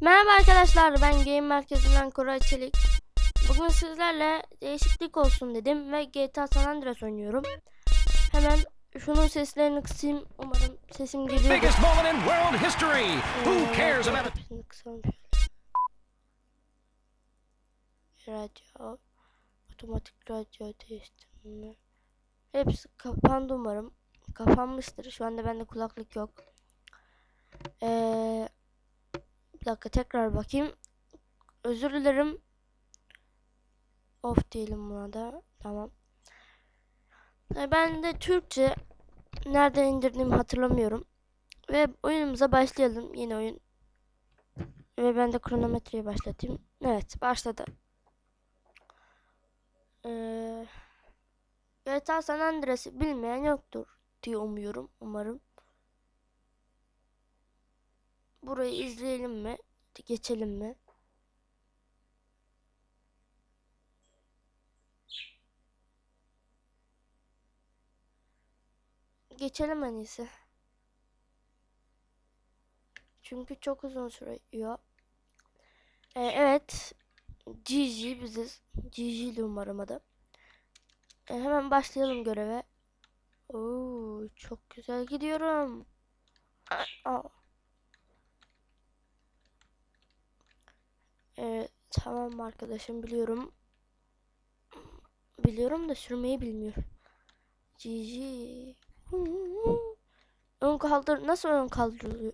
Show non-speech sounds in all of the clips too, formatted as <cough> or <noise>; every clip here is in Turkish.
Merhaba arkadaşlar ben Game Merkezi'nden Koray Çelik. Bugün sizlerle değişiklik olsun dedim ve GTA San Andreas oynuyorum. Hemen şunun seslerini kısayım. Umarım sesim geliyor. Biggest moment in world history. Who cares about. Radyo. Otomatik radyo değiştirme. Hepsi kapandı umarım. Kapanmıştır. Şu anda bende kulaklık yok. Eee bir dakika tekrar bakayım. Özür dilerim. Off diyelim buna da. Tamam. E, Ben de Türkçe nereden indirdiğimi hatırlamıyorum. Ve oyunumuza başlayalım. Yeni oyun. Ve ben de kronometreyi başlatayım. Evet başladı. Ee, GTA San Andreas'ı bilmeyen yoktur diye umuyorum. Umarım. Burayı izleyelim mi? Geçelim mi? Geçelim en iyisi. Çünkü çok uzun sürüyor. Ee, evet. GG biziz. GG'li umarım adı. Ee, hemen başlayalım göreve. Oo, çok güzel gidiyorum. Aa. Ee, tamam arkadaşım biliyorum. Biliyorum da sürmeyi bilmiyorum. GG. Ön kaldır nasıl ön kaldırılıyor?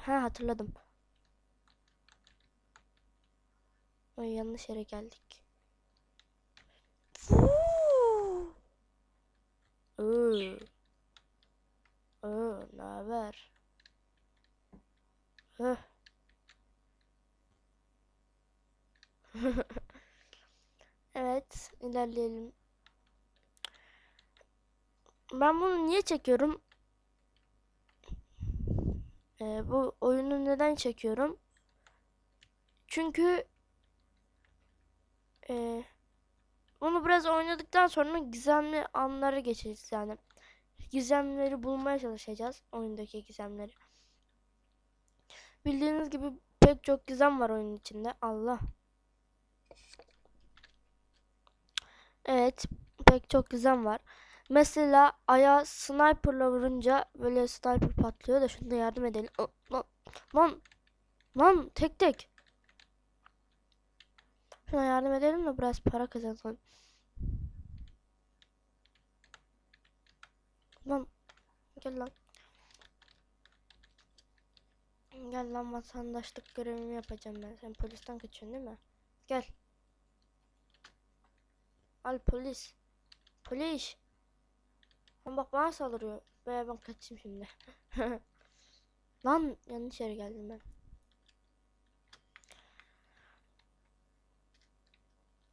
Ha hatırladım. Ay yanlış yere geldik. Ee. Ee, ne haber? Höh. <laughs> Evet, ilerleyelim. Ben bunu niye çekiyorum? Ee, bu oyunu neden çekiyorum? Çünkü e, bunu biraz oynadıktan sonra gizemli anlara geçeceğiz yani. Gizemleri bulmaya çalışacağız. Oyundaki gizemleri. Bildiğiniz gibi pek çok gizem var oyunun içinde. Allah. Evet, pek çok gizem var. Mesela aya sniperla vurunca böyle sniper patlıyor da şunu da yardım edelim. Lan, lan tek tek. Şuna yardım edelim de biraz para kazanalım. Lan, gel lan. Gel lan vatandaşlık görevimi yapacağım ben. Sen polisten kaçıyorsun değil mi? Gel. Al polis. Polis. Lan bak bana saldırıyor. Veya ben kaçayım şimdi. <laughs> Lan yanlış yere geldim ben.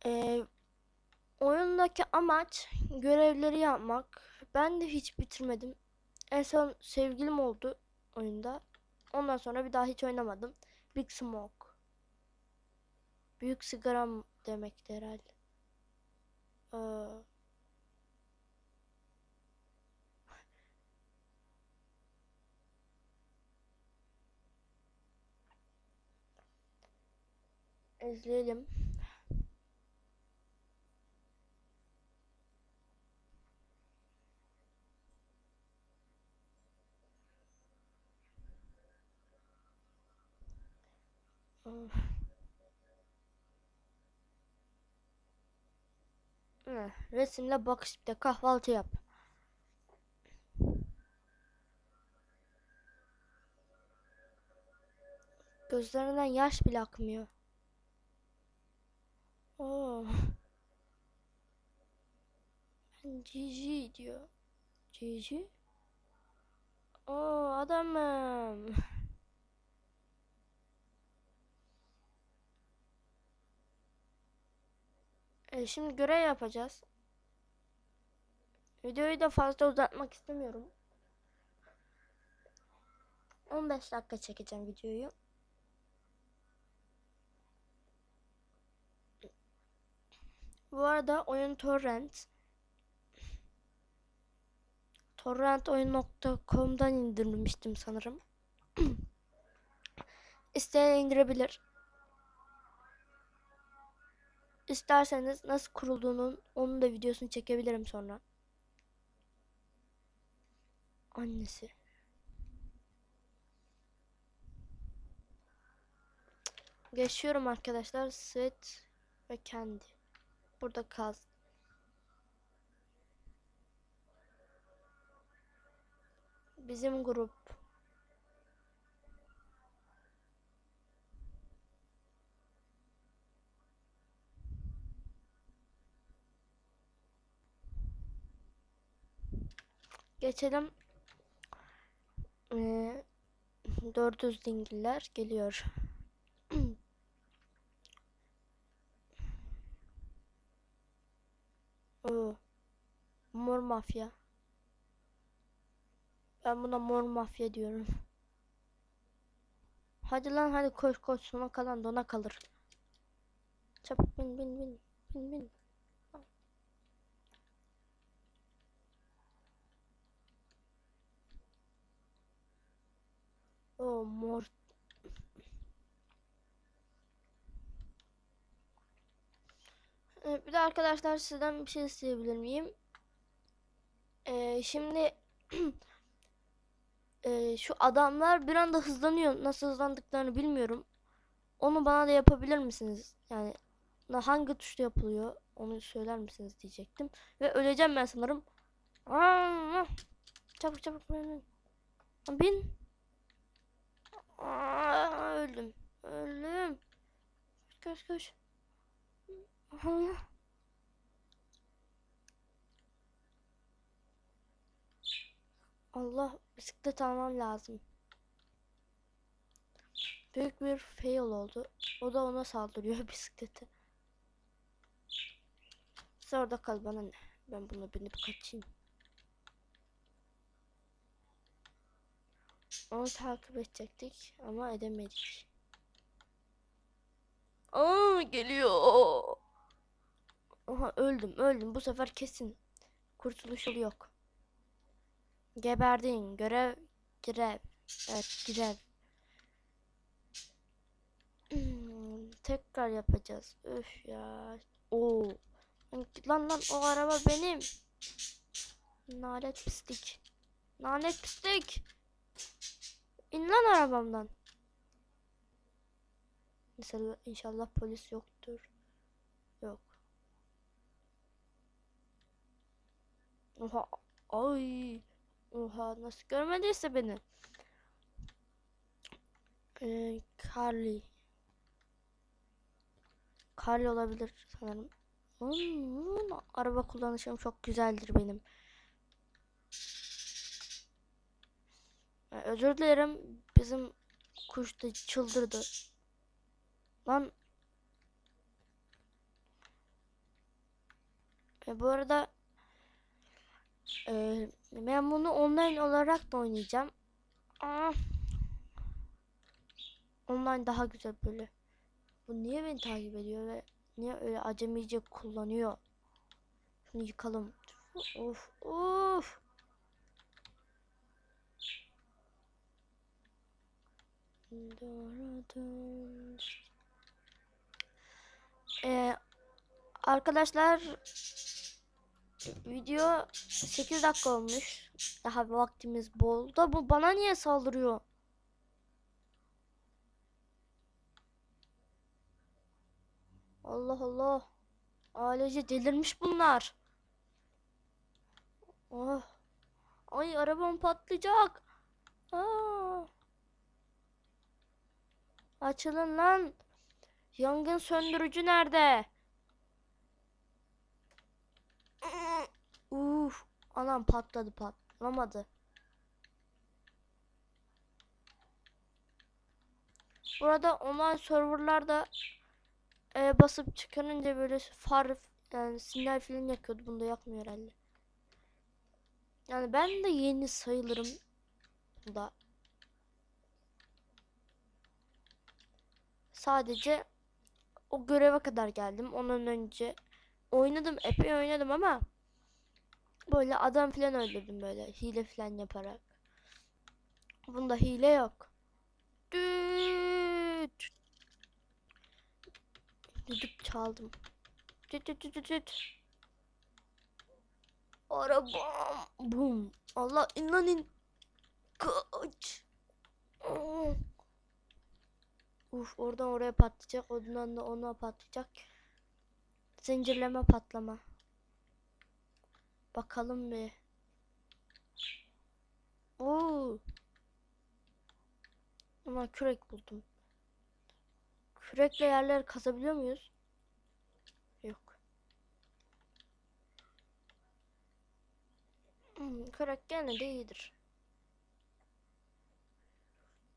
Ee, oyundaki amaç görevleri yapmak. Ben de hiç bitirmedim. En son sevgilim oldu oyunda. Ondan sonra bir daha hiç oynamadım. Big Smoke. Büyük sigaram demekti herhalde. Ee, izleyelim. Hı, Resimle bak işte kahvaltı yap. Gözlerinden yaş bile akmıyor. Oo. Ben Cici diyor. Cici? Oo adamım. E, şimdi görev yapacağız. Videoyu da fazla uzatmak istemiyorum. 15 dakika çekeceğim videoyu. Bu arada oyun torrent. torrentoyun.com'dan indirmiştim sanırım. <clears throat> İsteyen indirebilir. İsterseniz nasıl kurulduğunun onun da videosunu çekebilirim sonra. Annesi. Geçiyorum arkadaşlar. Sweat ve Candy. Burada kaz. Bizim grup. Geçelim. Ee, 400 dingiller geliyor. <clears throat> Oo. Mor mafya. Ben buna mor mafya diyorum. Hadi lan hadi koş koş sona kalan dona kalır. Çabuk bin bin bin bin bin. O mor. Evet, bir de arkadaşlar sizden bir şey isteyebilir miyim? Ee, şimdi ee, <clears throat> şu adamlar bir anda hızlanıyor. Nasıl hızlandıklarını bilmiyorum. Onu bana da yapabilir misiniz? Yani hangi tuşla yapılıyor? Onu söyler misiniz diyecektim. Ve öleceğim ben sanırım. Aa, çabuk çabuk bin. bin. Aa, öldüm. Öldüm. Koş koş. Allah. Bisiklet almam lazım. Büyük bir fail oldu. O da ona saldırıyor <laughs> bisikleti. Sen orada kal bana ne? Ben buna binip kaçayım. Onu takip edecektik ama edemedik. Aa geliyor. Oha öldüm öldüm bu sefer kesin. Kurtuluş yolu yok. Geberdin görev grev. Evet grev. Hmm, tekrar yapacağız. Öf ya. Oo. Lan lan o araba benim. Nalet pislik. Nalet pislik. İn lan arabamdan. Mesela inşallah polis yoktur. Yok. Oha. Ay. Oha nasıl görmediyse beni. Ee, Carly. Carly olabilir sanırım. Hmm, araba kullanışım çok güzeldir benim. Özür dilerim. Bizim kuş da çıldırdı. Lan. E, bu arada e, ben bunu online olarak da oynayacağım. Aa. Online daha güzel böyle. Bu niye beni takip ediyor ve niye öyle acemice kullanıyor? Şunu yıkalım. Of of. Ee, arkadaşlar video 8 dakika olmuş. Daha vaktimiz bol. Da bu bana niye saldırıyor? Allah Allah. Ailece delirmiş bunlar. Oh. Ay arabam patlayacak. Aa. Açılın lan. Yangın söndürücü nerede? Uf, anam patladı patlamadı. Burada online serverlarda e, basıp çıkarınca böyle far yani sinyal falan yakıyordu. Bunda yakmıyor herhalde. Yani ben de yeni sayılırım da. Sadece o göreve kadar geldim. Ondan önce oynadım, epey oynadım ama böyle adam falan öldürdüm böyle hile falan yaparak. Bunda hile yok. Düt. Düdük çaldım. Düt düt düt düt. Arabam. Bum. Allah inanın. Kaç. Aa. Uf oradan oraya patlayacak. Ondan da ona patlayacak. Zincirleme patlama. Bakalım bir. Oo. Ama kürek buldum. Kürekle yerleri kazabiliyor muyuz? Yok. Hmm, kürek gene de iyidir.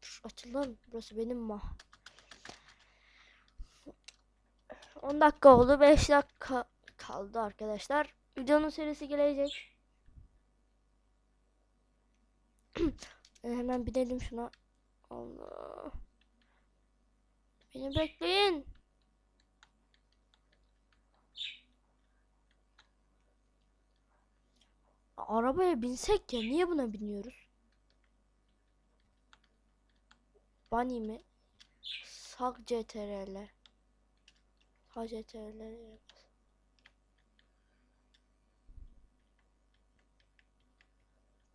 Şş, açılın. Burası benim mah. 10 dakika oldu. 5 dakika kaldı arkadaşlar. Videonun serisi gelecek. <clears throat> E, Hemen binelim şuna. Allah. Beni bekleyin. Arabaya binsek ya niye buna biniyoruz? Bunny mi? Sag CTRL.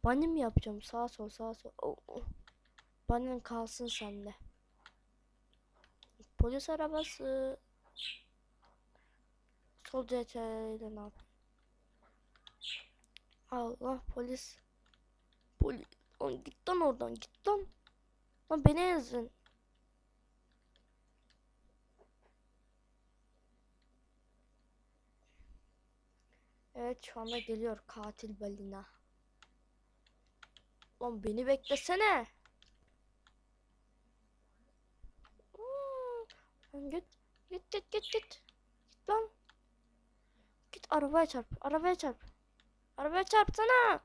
Bunny mi yapacağım? Sağ sol sağ sol. Oh, oh. Bunny'nin kalsın sende. Polis arabası. Sol CTRL ne yap? Allah polis. Polis. Lan git lan oradan git lan. Lan beni ezin. Evet şu anda geliyor katil balina. Lan beni beklesene. Hmm, git git git git git. Git lan. Git arabaya çarp. Arabaya çarp. Arabaya çarpsana.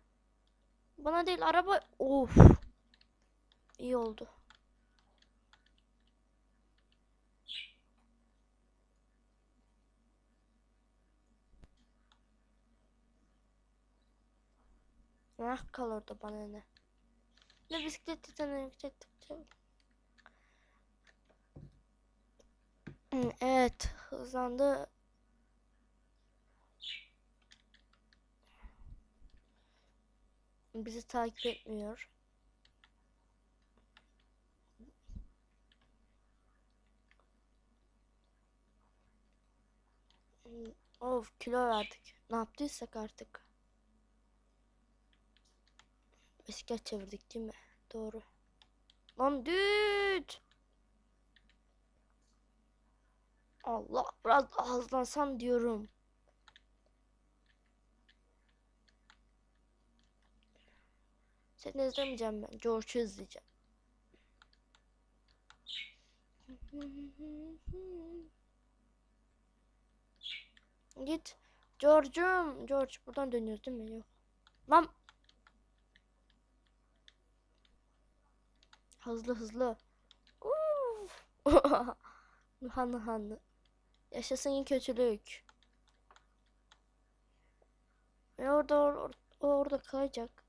Bana değil araba. Of. İyi oldu. Ah kal orada bana ne. Ne bisiklet sana yüksek Hı, Evet hızlandı. Bizi takip etmiyor. Hı, Of kilo verdik. Ne yaptıysak artık. Bisiklet çevirdik değil mi? Doğru. Lan düt. Allah biraz daha hızlansan diyorum. Seni izlemeyeceğim ben. George'u izleyeceğim. Git. George'um. George buradan dönüyoruz değil mi? Yok. Lan. Hızlı hızlı. <laughs> Hanı hanı. Yaşasın kötülük. E orada or, or- orada kayacak.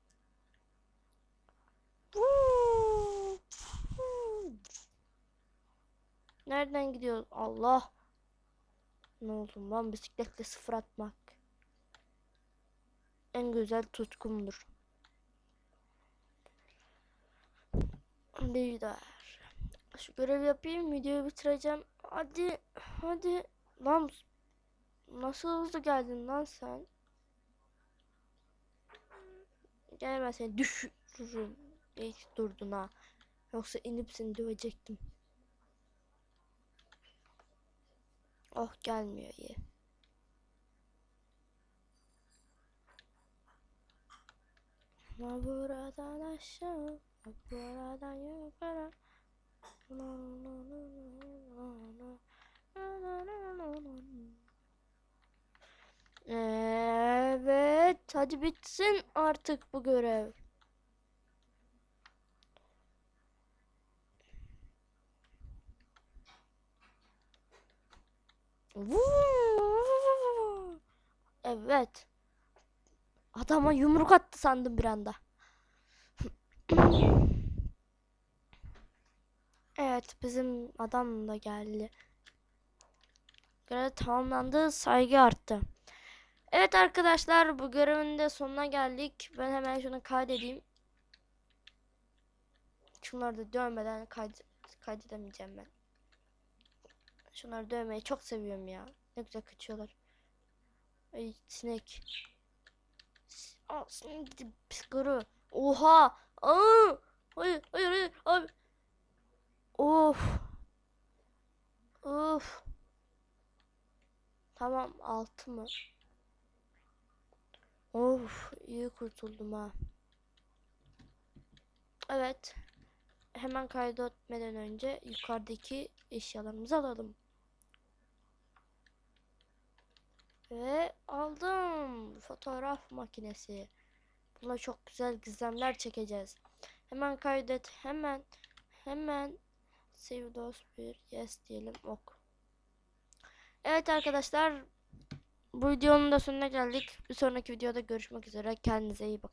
Nereden gidiyoruz? Allah. Ne oldu lan bisikletle sıfır atmak. En güzel tutkumdur. Lider. Şu görev yapayım videoyu bitireceğim. Hadi hadi. Lan nasıl hızlı geldin lan sen? Gel ben seni düşürürüm. Ki durdun ha. Yoksa inip seni dövecektim. Oh gelmiyor iyi. Ama buradan aşağı, Evet, hadi bitsin artık bu görev. Evet. Adama yumruk attı sandım bir anda. Evet bizim adam da geldi. Görev tamamlandı. Saygı arttı. Evet arkadaşlar bu görevin de sonuna geldik. Ben hemen şunu kaydedeyim. Şunları da dövmeden kaydı kaydedemeyeceğim ben. Şunları dövmeyi çok seviyorum ya. Ne güzel kaçıyorlar. Ay sinek. Aa, sinek gidi psikuru. Oha! Aa! Hayır, hayır, hayır. Abi. Of. Of. Tamam, altı mı? Of, iyi kurtuldum ha. Evet. Hemen kaydetmeden önce yukarıdaki eşyalarımızı alalım. Ve aldım fotoğraf makinesi. Buna çok güzel gizemler çekeceğiz. Hemen kaydet. Hemen hemen save those bir yes diyelim ok. Evet arkadaşlar bu videonun da sonuna geldik. Bir sonraki videoda görüşmek üzere. Kendinize iyi bakın.